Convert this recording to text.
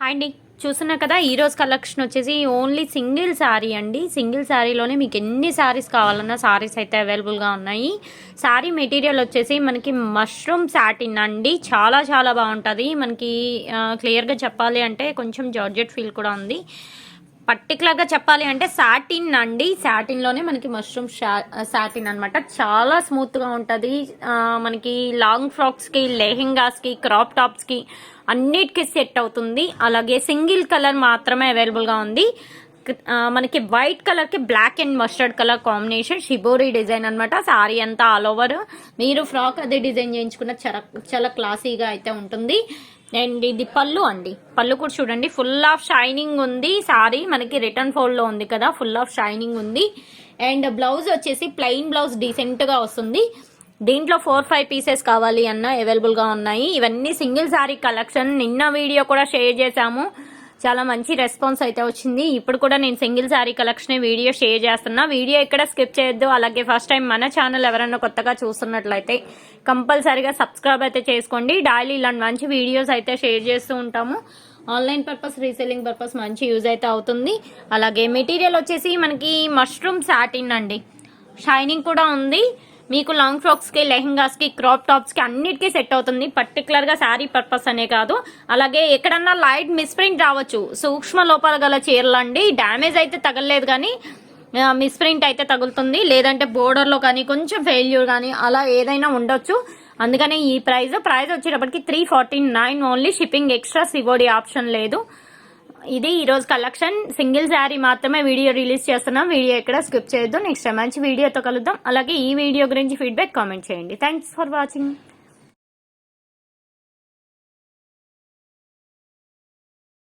Hi అండి. చూస్తున్నారు కదా ఈ రోజు కలెక్షన్ వచ్చేసి ఓన్లీ సింగిల్ శారీ అండి. సింగిల్ శారీలోనే మీకు ఎన్ని శారీస్ కావాలన్నా శారీస్ అయితే అవైలబుల్గా ఉన్నాయి. శారీ మెటీరియల్ వచ్చేసి మనకి మష్రూమ్ సాటిన్ అండి. చాలా చాలా బాగుంటుంది. మనకి క్లియర్గా చెప్పాలి అంటే కొంచెం జార్జెట్ ఫీల్ కూడా ఉంది. పర్టికులర్గా చెప్పాలి అంటే సాటిన్ అండి. సాటిన్లోనే మనకి మష్రూమ్ సాటిన్ అనమాట చాలా స్మూత్గా ఉంటుంది. మనకి లాంగ్ ఫ్రాక్స్కి లెహెంగాస్కి క్రాప్ టాప్స్కి అన్నిటికీ సెట్ అవుతుంది. అలాగే సింగిల్ కలర్ మాత్రమే అవైలబుల్గా ఉంది. మనకి వైట్ కలర్కి black and mustard colour combination shibori design అన్నమాట. సారీ అంతా ఆల్ ఓవర్ మీరు ఫ్రాక్ అది డిజైన్ చేయించుకున్న చాలా చాలా క్లాసీగా అయితే ఉంటుంది. అండ్ ఇది పళ్ళు అండి. పళ్ళు కూడా చూడండి. ఫుల్ ఆఫ్ షైనింగ్ ఉంది సారీ మనకి రిటర్న్ ఫోల్డ్లో ఉంది కదా. ఫుల్ ఆఫ్ షైనింగ్ ఉంది. అండ్ బ్లౌజ్ వచ్చేసి ప్లెయిన్ బ్లౌజ్ డీసెంట్గా వస్తుంది. దీంట్లో ఫోర్ ఫైవ్ పీసెస్ కావాలి అన్న అవైలబుల్గా ఉన్నాయి. ఇవన్నీ సింగిల్ శారీ కలెక్షన్ నిన్న వీడియో కూడా షేర్ చేశాము. చాలా మంచి రెస్పాన్స్ అయితే వచ్చింది. ఇప్పుడు కూడా నేను single saree collection video share చేస్తున్నా. వీడియో ఎక్కడ స్కిప్ చేయొద్దు. అలాగే ఫస్ట్ టైం మన ఛానల్ ఎవరైనా కొత్తగా చూస్తున్నట్లయితే కంపల్సరీగా సబ్స్క్రైబ్ అయితే చేసుకోండి. డైలీ ఇలాంటి మంచి వీడియోస్ అయితే షేర్ చేస్తూ ఉంటాము. ఆన్లైన్ పర్పస్ రీసెల్లింగ్ పర్పస్ మంచి యూజ్ అయితే అవుతుంది. అలాగే మెటీరియల్ వచ్చేసి మనకి మష్రూమ్ సాటిన్ అండి. షైనింగ్ కూడా ఉంది. మీకు లాంగ్ ఫ్రాక్స్కి లెహంగాస్కి క్రాప్ టాప్స్కి అన్నిటికీ సెట్ అవుతుంది. పర్టికులర్గా శారీ పర్పస్ అనే కాదు. అలాగే ఎక్కడన్నా లైట్ మిస్ప్రింట్ రావచ్చు. సూక్ష్మ లోపాలు గల చీరలు అండి. డ్యామేజ్ అయితే తగలలేదు కానీ మిస్ప్రింట్ అయితే తగులుతుంది. లేదంటే బోర్డర్లో కానీ కొంచెం ఫెయిల్యూర్ కానీ అలా ఏదైనా ఉండొచ్చు. అందుకనే ఈ ప్రైస్ ప్రైస్ వచ్చేటప్పటికి three forty nine only shipping extra C O D option లేదు. ఇది ఈ రోజు కలెక్షన్. సింగిల్ శారీ మాత్రమే వీడియో రిలీజ్ చేస్తున్నాం. వీడియో ఎక్కడ స్కిప్ చేయొద్దు. నెక్స్ట్ టైం మంచి వీడియోతో కలుద్దాం. అలాగే ఈ వీడియో గురించి ఫీడ్బ్యాక్ కామెంట్ చేయండి. Thanks for watching.